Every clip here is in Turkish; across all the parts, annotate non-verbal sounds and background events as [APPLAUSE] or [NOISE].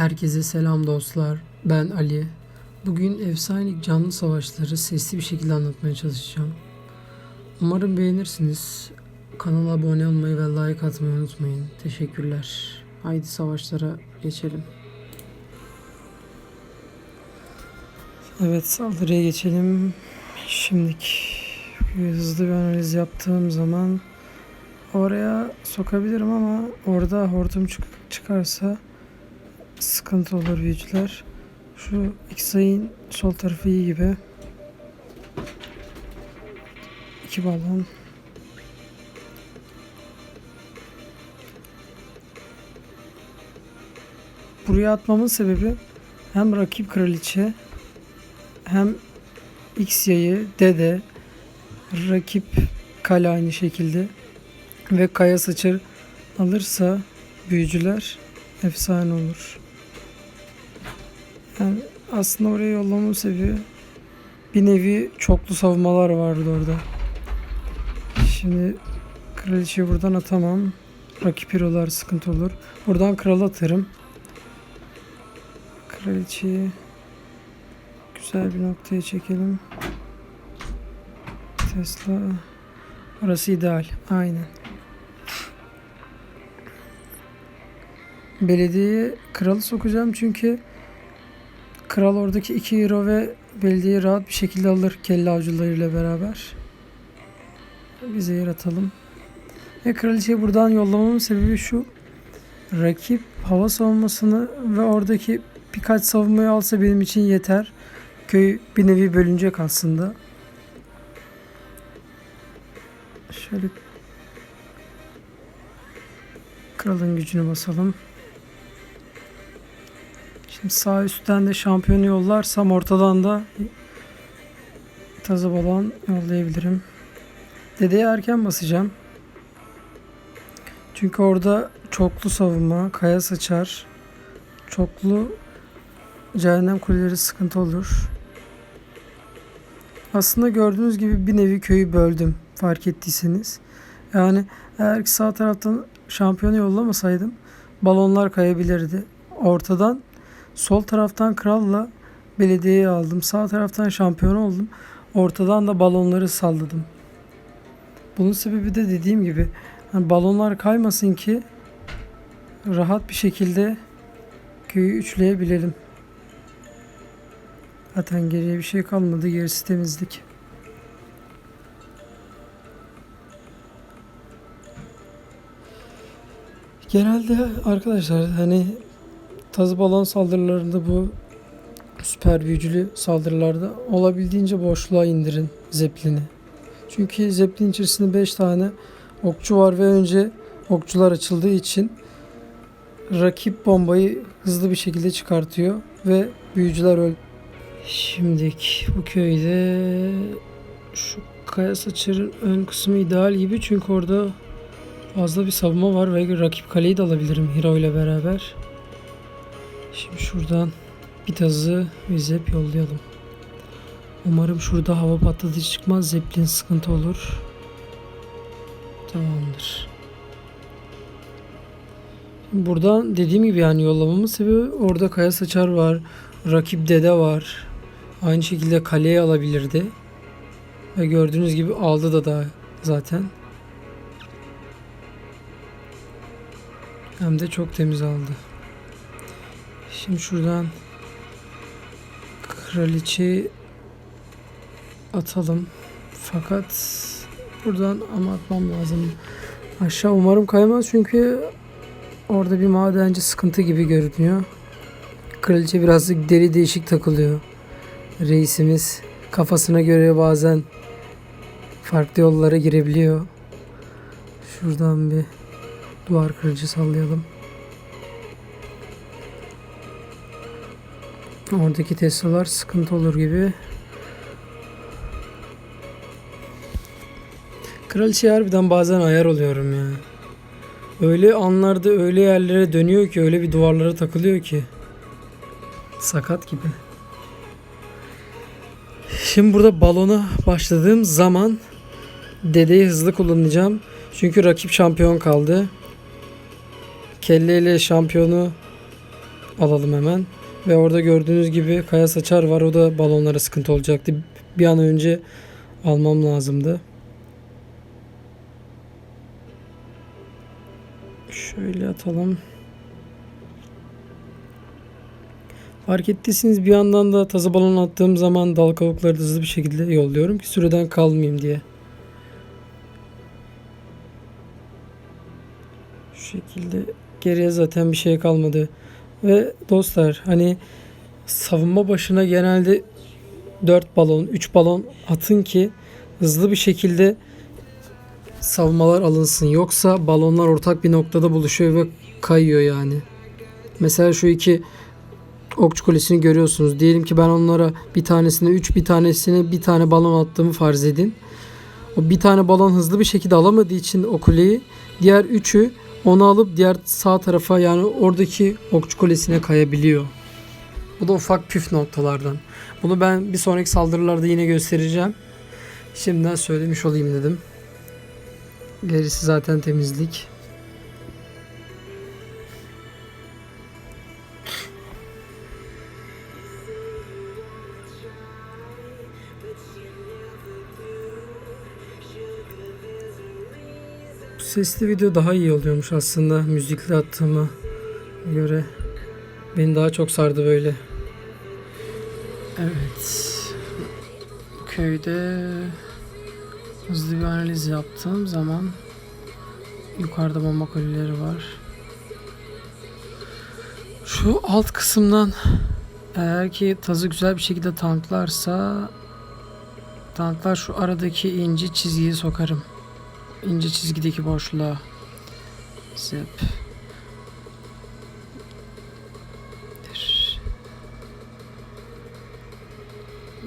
Herkese selam dostlar. Ben Ali. Bugün efsanelik canlı savaşları sesli bir şekilde anlatmaya çalışacağım. Umarım beğenirsiniz. Kanala abone olmayı ve like atmayı unutmayın. Teşekkürler. Haydi savaşlara geçelim. Evet saldırıya geçelim. Şimdiki hızlı bir analiz yaptığım zaman oraya sokabilirim ama orada hortum çık- çıkarsa sıkıntı olur büyücüler. Şu X-Ay'ın sol tarafı iyi gibi. İki balon. Buraya atmamın sebebi hem rakip kraliçe hem X yayı, dede, rakip kale aynı şekilde ve kaya sıçır alırsa büyücüler efsane olur. Yani aslında oraya yollamamın sebebi bir nevi çoklu savunmalar vardı orada. Şimdi kraliçeyi buradan atamam. Rakip hero'lar sıkıntı olur. Buradan kral atarım. Kraliçeyi güzel bir noktaya çekelim. Tesla. Orası ideal. Aynen. Belediyeye kralı sokacağım çünkü kral oradaki iki hero ve belediyeyi rahat bir şekilde alır kelle avcılarıyla beraber. Bize yer atalım. Ve kraliçeyi buradan yollamamın sebebi şu. Rakip hava savunmasını ve oradaki birkaç savunmayı alsa benim için yeter. Köy bir nevi bölünecek aslında. Şöyle kralın gücünü basalım. Şimdi sağ üstten de şampiyonu yollarsam ortadan da tazı balon yollayabilirim. Dedeye erken basacağım. Çünkü orada çoklu savunma, kaya saçar, çoklu cehennem kuleleri sıkıntı olur. Aslında gördüğünüz gibi bir nevi köyü böldüm fark ettiyseniz. Yani eğer ki sağ taraftan şampiyonu yollamasaydım balonlar kayabilirdi. Ortadan sol taraftan kralla belediyeyi aldım. Sağ taraftan şampiyon oldum. Ortadan da balonları salladım. Bunun sebebi de dediğim gibi hani balonlar kaymasın ki rahat bir şekilde köyü üçleyebilelim. Zaten geriye bir şey kalmadı. Gerisi temizlik. Genelde arkadaşlar hani tazı balon saldırılarında bu süper büyücülü saldırılarda olabildiğince boşluğa indirin zeplini. Çünkü zeplin içerisinde 5 tane okçu var ve önce okçular açıldığı için rakip bombayı hızlı bir şekilde çıkartıyor ve büyücüler öl. Şimdik bu köyde şu kaya saçırın ön kısmı ideal gibi çünkü orada fazla bir savunma var ve rakip kaleyi de alabilirim Hero ile beraber. Şimdi şuradan bir tazı ve zep yollayalım. Umarım şurada hava patlatıcı çıkmaz. Zeppelin sıkıntı olur. Tamamdır. Buradan dediğim gibi yani yollamamın sebebi orada kaya saçar var. Rakip dede var. Aynı şekilde kaleye alabilirdi. Ve gördüğünüz gibi aldı da da zaten. Hem de çok temiz aldı. Şimdi şuradan kraliçeyi atalım. Fakat buradan ama atmam lazım. Aşağı umarım kaymaz çünkü orada bir madenci sıkıntı gibi görünüyor. Kraliçe birazcık deri değişik takılıyor. Reisimiz kafasına göre bazen farklı yollara girebiliyor. Şuradan bir duvar kırıcı sallayalım. Oradaki Tesla'lar sıkıntı olur gibi. Kraliçe harbiden bazen ayar oluyorum ya. Öyle anlarda öyle yerlere dönüyor ki öyle bir duvarlara takılıyor ki. Sakat gibi. Şimdi burada balona başladığım zaman dedeyi hızlı kullanacağım. Çünkü rakip şampiyon kaldı. Kelleyle şampiyonu alalım hemen. Ve orada gördüğünüz gibi kaya saçar var. O da balonlara sıkıntı olacaktı. Bir an önce almam lazımdı. Şöyle atalım. Fark ettiyseniz bir yandan da tazı balon attığım zaman dal kavukları da hızlı bir şekilde yolluyorum ki süreden kalmayayım diye. Şu şekilde geriye zaten bir şey kalmadı. Ve dostlar hani savunma başına genelde 4 balon, 3 balon atın ki hızlı bir şekilde savunmalar alınsın. Yoksa balonlar ortak bir noktada buluşuyor ve kayıyor yani. Mesela şu iki okçu kulesini görüyorsunuz. Diyelim ki ben onlara bir tanesine 3 bir tanesine bir tane balon attığımı farz edin. O bir tane balon hızlı bir şekilde alamadığı için o kuleyi diğer üçü onu alıp diğer sağ tarafa yani oradaki okçu kulesine kayabiliyor. Bu da ufak püf noktalardan. Bunu ben bir sonraki saldırılarda yine göstereceğim. Şimdiden söylemiş olayım dedim. Gerisi zaten temizlik. Sesli video daha iyi oluyormuş aslında müzikli attığıma göre. Beni daha çok sardı böyle. Evet. Köyde hızlı bir analiz yaptığım zaman yukarıda bomba kuleleri var. Şu alt kısımdan eğer ki tazı güzel bir şekilde tanklarsa tanklar şu aradaki ince çizgiyi sokarım. İnce çizgideki boşluğa. Zip.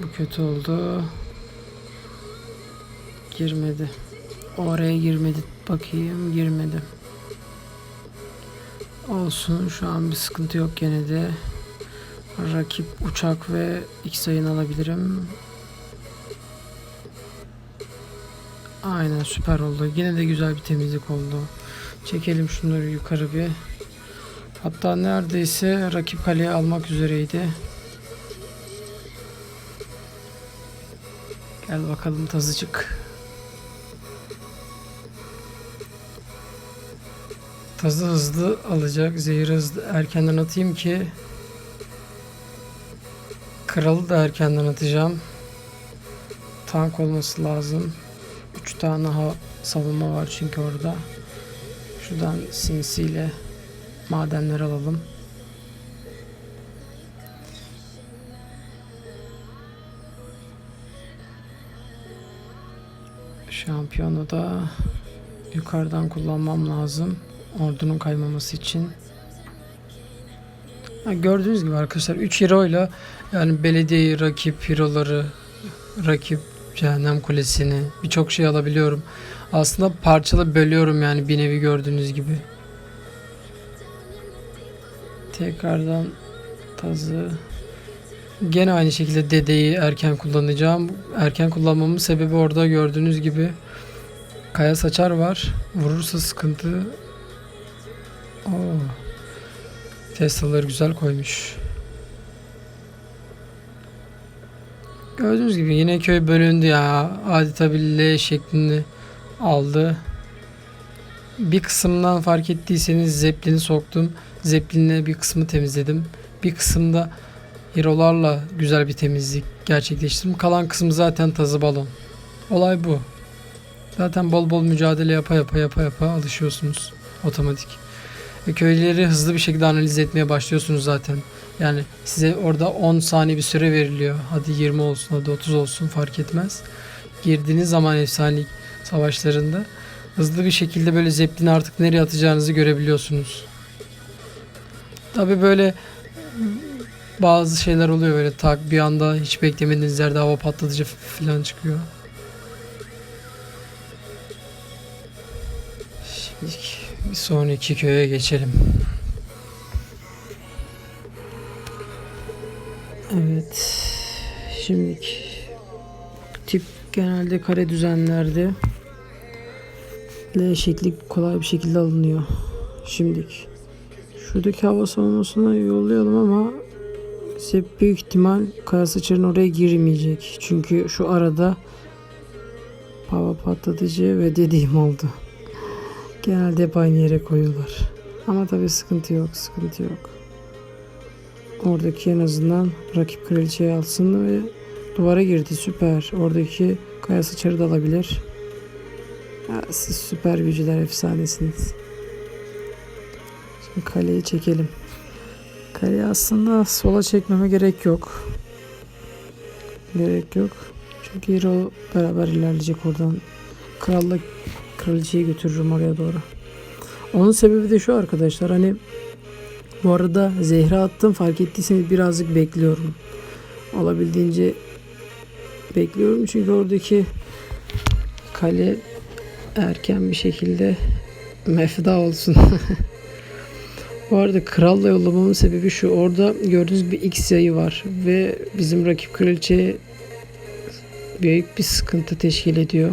Bu kötü oldu. Girmedi. Oraya girmedi. Bakayım girmedi. Olsun şu an bir sıkıntı yok gene de. Rakip uçak ve X sayını alabilirim. Aynen süper oldu. Yine de güzel bir temizlik oldu. Çekelim şunları yukarı bir. Hatta neredeyse rakip kaleye almak üzereydi. Gel bakalım tazıcık. Tazı hızlı alacak. Zehir hızlı erkenden atayım ki Kralı da erkenden atacağım. Tank olması lazım. 3 tane ha savunma var çünkü orada. Şuradan sinsiyle madenler alalım. Şampiyonu da yukarıdan kullanmam lazım. Ordunun kaymaması için. Ha, gördüğünüz gibi arkadaşlar 3 hero ile yani belediyeyi, rakip hero'ları, rakip cehennem kulesini birçok şey alabiliyorum. Aslında parçalı bölüyorum yani bir nevi gördüğünüz gibi. Tekrardan tazı. Gene aynı şekilde dedeyi erken kullanacağım. Erken kullanmamın sebebi orada gördüğünüz gibi kaya saçar var. Vurursa sıkıntı. Oo. Tesla'ları güzel koymuş. Gördüğünüz gibi yine köy bölündü ya. Adeta bir L şeklini aldı. Bir kısımdan fark ettiyseniz zeplini soktum. Zeplinle bir kısmı temizledim. Bir kısımda hero'larla güzel bir temizlik gerçekleştirdim. Kalan kısım zaten tazı balon. Olay bu. Zaten bol bol mücadele yapa yapa yapa yapa alışıyorsunuz otomatik. Ve köyleri hızlı bir şekilde analiz etmeye başlıyorsunuz zaten. Yani size orada 10 saniye bir süre veriliyor. Hadi 20 olsun, hadi 30 olsun fark etmez. Girdiğiniz zaman efsanelik savaşlarında hızlı bir şekilde böyle zeplini artık nereye atacağınızı görebiliyorsunuz. Tabi böyle bazı şeyler oluyor böyle tak bir anda hiç beklemediğiniz yerde hava patlatıcı falan çıkıyor. Şimdi bir sonraki köye geçelim. Evet. Şimdi tip genelde kare düzenlerde L şekli kolay bir şekilde alınıyor. Şimdilik Şuradaki hava savunmasına yollayalım ama Zep büyük ihtimal kaya sıçrının oraya girmeyecek. Çünkü şu arada hava patlatıcı ve dediğim oldu. Genelde hep aynı yere koyuyorlar. Ama tabii sıkıntı yok, sıkıntı yok. Oradaki en azından rakip kraliçeyi alsın ve duvara girdi süper. Oradaki kaya sıçarı da alabilir. Ya, siz süper gücüler efsanesiniz. Şimdi kaleyi çekelim. Kaleyi aslında sola çekmeme gerek yok. Gerek yok. Çünkü Hero beraber ilerleyecek oradan. Kralla kraliçeyi götürürüm oraya doğru. Onun sebebi de şu arkadaşlar hani bu arada zehra attım fark ettiyseniz birazcık bekliyorum. Olabildiğince bekliyorum çünkü oradaki kale erken bir şekilde mefda olsun. [LAUGHS] Bu arada kralla yollamamın sebebi şu. Orada gördüğünüz bir X yayı var ve bizim rakip kraliçe büyük bir sıkıntı teşkil ediyor.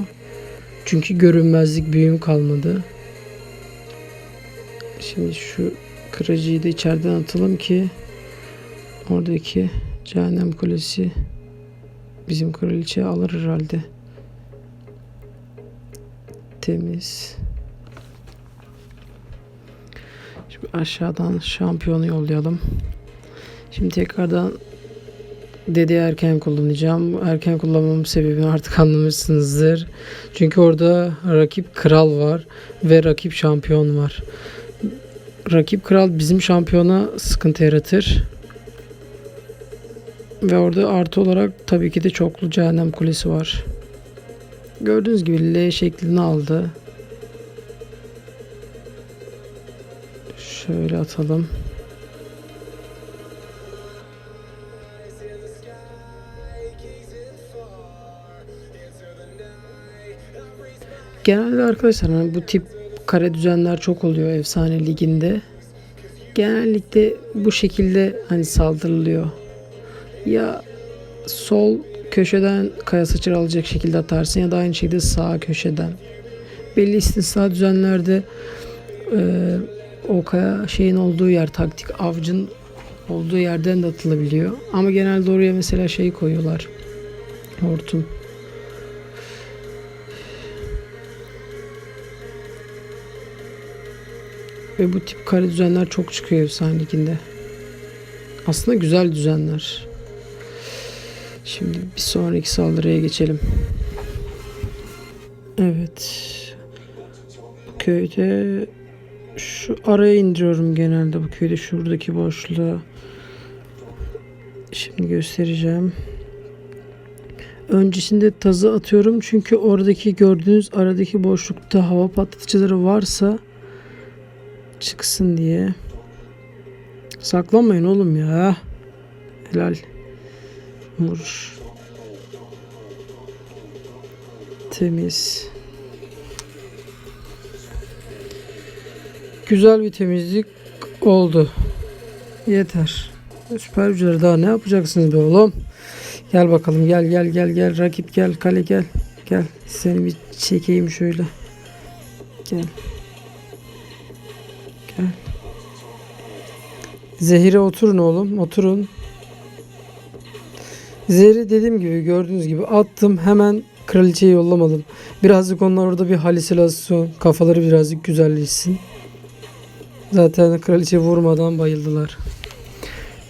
Çünkü görünmezlik büyüm kalmadı. Şimdi şu kırıcıyı da içeriden atalım ki oradaki cehennem kulesi bizim kraliçe alır herhalde. Temiz. Şimdi aşağıdan şampiyonu yollayalım. Şimdi tekrardan Dede erken kullanacağım. Erken kullanmamın sebebini artık anlamışsınızdır. Çünkü orada rakip kral var ve rakip şampiyon var. Rakip kral bizim şampiyona sıkıntı yaratır. Ve orada artı olarak tabii ki de çoklu cehennem kulesi var. Gördüğünüz gibi L şeklini aldı. Şöyle atalım. Genelde arkadaşlar hani bu tip kare düzenler çok oluyor efsane liginde. Genellikle bu şekilde hani saldırılıyor. Ya sol köşeden kaya sıçır alacak şekilde atarsın ya da aynı şekilde sağ köşeden. Belli istisna düzenlerde e, o kaya şeyin olduğu yer taktik avcın olduğu yerden de atılabiliyor. Ama genelde oraya mesela şey koyuyorlar. Hortum. Ve bu tip kare düzenler çok çıkıyor efsane. Aslında güzel düzenler. Şimdi bir sonraki saldırıya geçelim. Evet. Bu köyde şu araya indiriyorum genelde bu köyde şuradaki boşluğa. Şimdi göstereceğim. Öncesinde tazı atıyorum çünkü oradaki gördüğünüz aradaki boşlukta hava patlatıcıları varsa çıksın diye. Saklanmayın oğlum ya. Helal. Vur. Temiz. Güzel bir temizlik oldu. Yeter. Süper güçleri daha ne yapacaksınız be oğlum? Gel bakalım gel gel gel gel rakip gel kale gel. Gel seni bir çekeyim şöyle. Gel. Zehire oturun oğlum oturun. Zehri dediğim gibi gördüğünüz gibi attım hemen kraliçeyi yollamadım. Birazcık onlar orada bir halüsinasyon kafaları birazcık güzelleşsin. Zaten kraliçe vurmadan bayıldılar.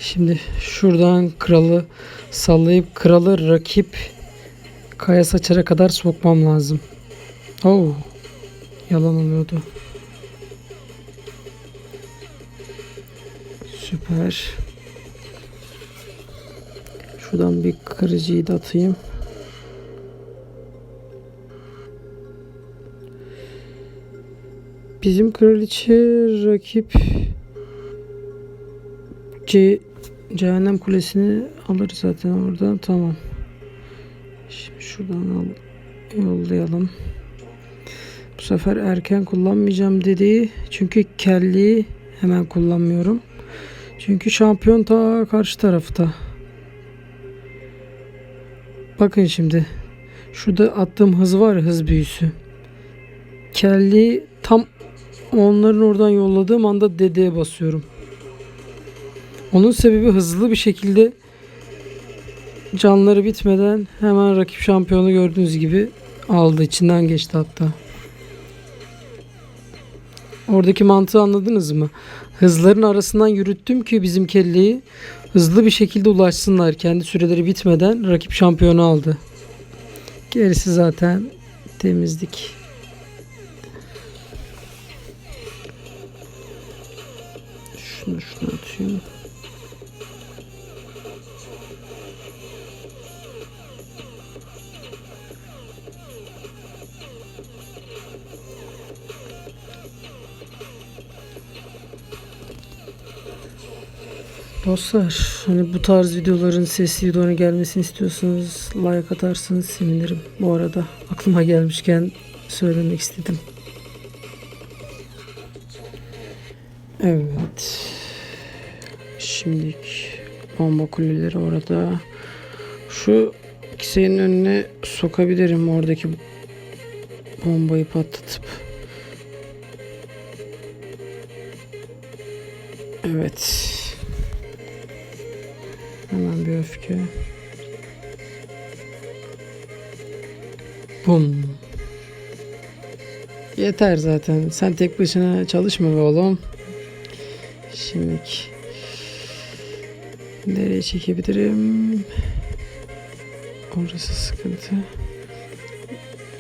Şimdi şuradan kralı sallayıp kralı rakip kaya saçara kadar sokmam lazım. Oo. Yalan oluyordu. Süper. Şuradan bir kırıcıyı da atayım. Bizim kraliçe rakip Ce Cehennem Kulesi'ni alır zaten oradan. Tamam. Şimdi şuradan al, yollayalım. Bu sefer erken kullanmayacağım dediği çünkü kelliyi hemen kullanmıyorum. Çünkü şampiyon ta karşı tarafta. Bakın şimdi. Şurada attığım hız var ya hız büyüsü. Kelliyi tam onların oradan yolladığım anda dedeye basıyorum. Onun sebebi hızlı bir şekilde canları bitmeden hemen rakip şampiyonu gördüğünüz gibi aldı. içinden geçti hatta. Oradaki mantığı anladınız mı? Hızların arasından yürüttüm ki bizim kelleyi hızlı bir şekilde ulaşsınlar. Kendi süreleri bitmeden rakip şampiyonu aldı. Gerisi zaten temizlik. Şunu şunu atayım. Dostlar hani bu tarz videoların sesli videoların gelmesini istiyorsanız like atarsanız sevinirim. Bu arada aklıma gelmişken söylemek istedim. Evet. Şimdilik bomba kuleleri orada. Şu ikisinin önüne sokabilirim oradaki bombayı patlatıp. Evet. Hemen bir öfke. Bum. Yeter zaten. Sen tek başına çalışma be oğlum. Şimdi nereye çekebilirim? Orası sıkıntı.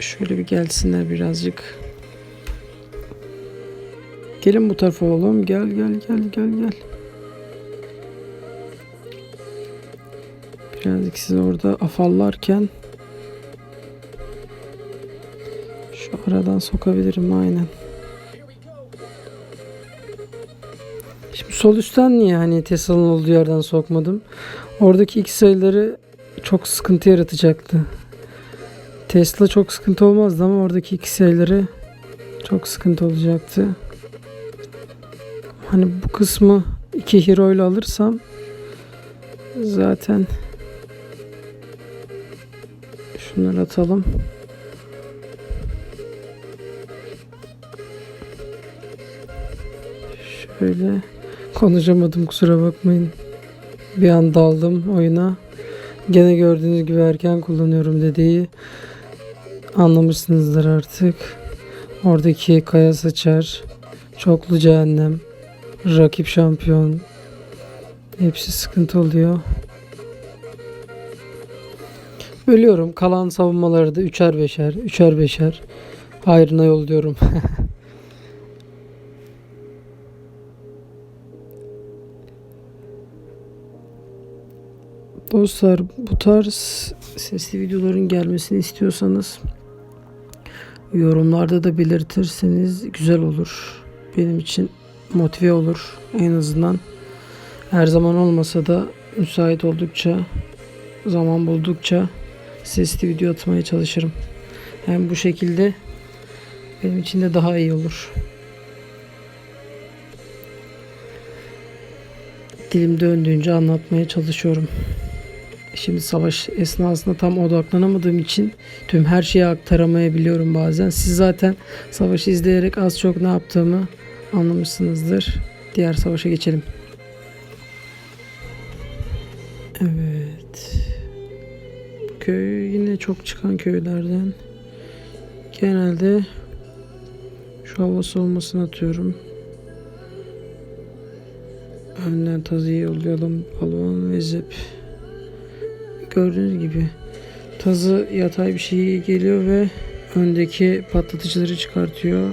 Şöyle bir gelsinler birazcık. Gelin bu tarafa oğlum. Gel gel gel gel gel. Birazcık siz orada afallarken şu aradan sokabilirim aynen. Şimdi sol üstten niye hani Tesla'nın olduğu yerden sokmadım? Oradaki iki sayıları çok sıkıntı yaratacaktı. Tesla çok sıkıntı olmazdı ama oradaki iki sayıları çok sıkıntı olacaktı. Hani bu kısmı iki hero ile alırsam zaten Şunları atalım. Şöyle konuşamadım kusura bakmayın. Bir an daldım oyuna. Gene gördüğünüz gibi erken kullanıyorum dediği anlamışsınızdır artık. Oradaki kaya saçar, çoklu cehennem, rakip şampiyon hepsi sıkıntı oluyor. Bölüyorum. Kalan savunmaları da üçer beşer, üçer beşer. Hayrına yolluyorum. [LAUGHS] Dostlar bu tarz sesli videoların gelmesini istiyorsanız yorumlarda da belirtirseniz güzel olur. Benim için motive olur en azından. Her zaman olmasa da müsait oldukça, zaman buldukça sesli video atmaya çalışırım. Hem bu şekilde benim için de daha iyi olur. Dilim döndüğünce anlatmaya çalışıyorum. Şimdi savaş esnasında tam odaklanamadığım için tüm her şeyi aktaramayabiliyorum bazen. Siz zaten savaşı izleyerek az çok ne yaptığımı anlamışsınızdır. Diğer savaşa geçelim. Evet. Köy yine çok çıkan köylerden. Genelde şu hava soğumasını atıyorum. Önden tazıyı yollayalım. Balon ve zip. Gördüğünüz gibi tazı yatay bir şey geliyor ve öndeki patlatıcıları çıkartıyor.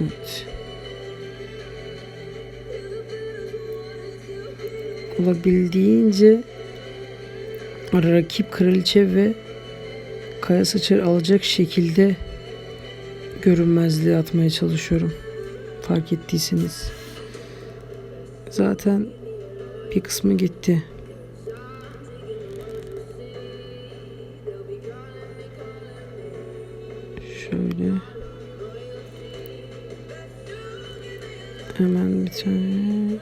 Evet. Olabildiğince rakip kraliçe ve kaya saçar alacak şekilde görünmezliğe atmaya çalışıyorum. Fark ettiyseniz. Zaten bir kısmı gitti. Şöyle. Hemen bir tane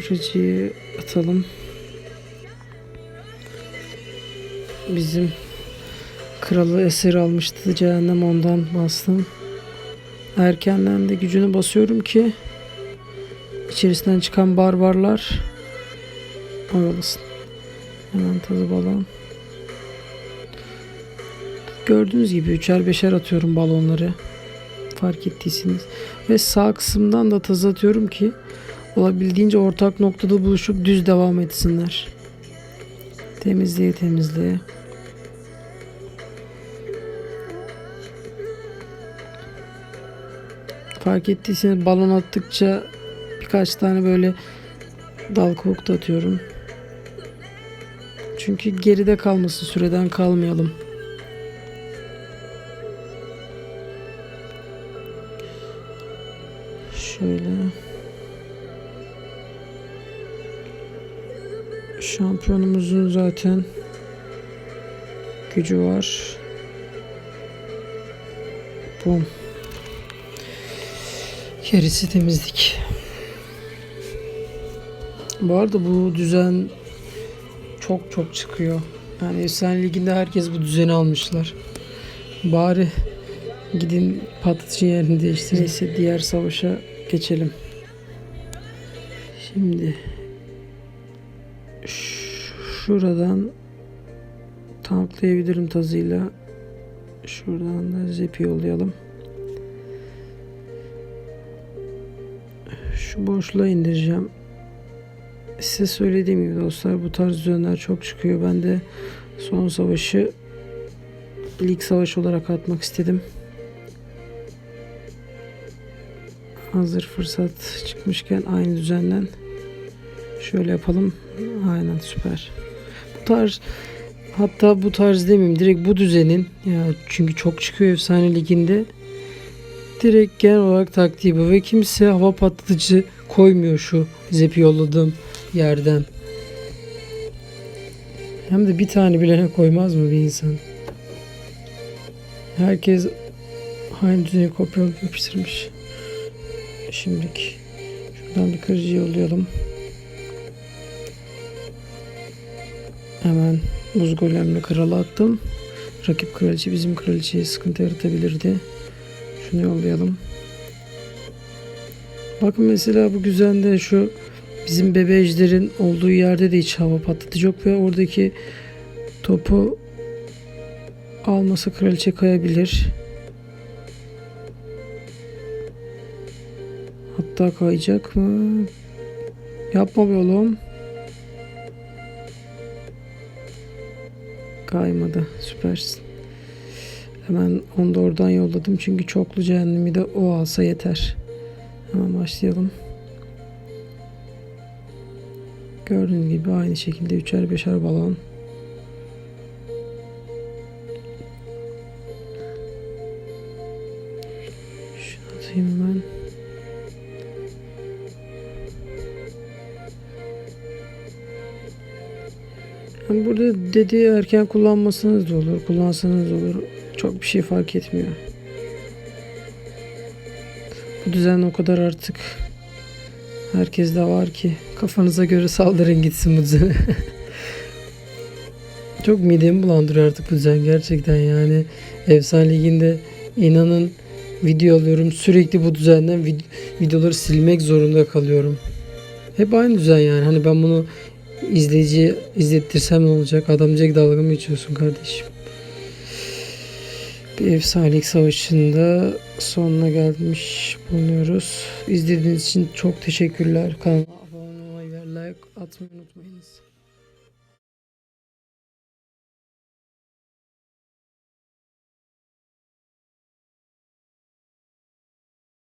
kırıcıyı atalım. Bizim kralı esir almıştı cehennem ondan bastım. erkenden de gücünü basıyorum ki içerisinden çıkan barbarlar oyalasın. Hemen tazı balon. Gördüğünüz gibi üçer beşer atıyorum balonları. Fark ettiyseniz. Ve sağ kısımdan da tazı atıyorum ki olabildiğince ortak noktada buluşup düz devam etsinler. Temizleye temizleye. Fark ettiyseniz balon attıkça birkaç tane böyle dal kovuk da atıyorum. Çünkü geride kalmasın süreden kalmayalım. Zaten gücü var. Bum. Gerisi temizlik. Bu arada bu düzen çok çok çıkıyor. Yani Efsane Ligi'nde herkes bu düzeni almışlar. Bari gidin patlıcı yerini değiştirin. Neyse diğer savaşa geçelim. Şimdi şuradan tanklayabilirim tazıyla. Şuradan da zepi yollayalım. Şu boşluğa indireceğim. Size söylediğim gibi dostlar bu tarz düzenler çok çıkıyor. Ben de son savaşı lig savaşı olarak atmak istedim. Hazır fırsat çıkmışken aynı düzenden şöyle yapalım. Aynen süper. Tarz hatta bu tarz demeyeyim direkt bu düzenin ya çünkü çok çıkıyor efsane liginde direkt genel olarak taktiği bu ve kimse hava patlatıcı koymuyor şu zepi yolladığım yerden. Hem de bir tane bilene koymaz mı bir insan? Herkes aynı düzeni kopyalayıp yapıştırmış. Şimdilik şuradan bir kırıcı yollayalım. Hemen buz golemle kralı attım. Rakip kraliçe bizim kraliçeye sıkıntı yaratabilirdi. Şunu yollayalım. Bakın mesela bu güzende şu bizim bebe ejderin olduğu yerde de hiç hava patlatıcı yok ve oradaki topu alması kraliçe kayabilir. Hatta kayacak mı? Yapma oğlum. Kaymadı. Süpersin. Hemen onu da oradan yolladım. Çünkü çoklu cehennemi de o alsa yeter. Hemen başlayalım. Gördüğünüz gibi aynı şekilde üçer beşer balon. Dediği erken kullanmasanız da olur, kullansanız da olur. Çok bir şey fark etmiyor. Bu düzen o kadar artık herkes de var ki kafanıza göre saldırın gitsin bu düzene. [LAUGHS] Çok midemi bulandırıyor artık bu düzen gerçekten yani. Efsane Ligi'nde inanın video alıyorum sürekli bu düzenden vid- videoları silmek zorunda kalıyorum. Hep aynı düzen yani. Hani ben bunu izleyiciye izlettirsem ne olacak? Adam diyecek dalga mı geçiyorsun kardeşim? Bir efsanelik savaşında sonuna gelmiş bulunuyoruz. İzlediğiniz için çok teşekkürler. Kanalıma abone olmayı ve like atmayı unutmayınız.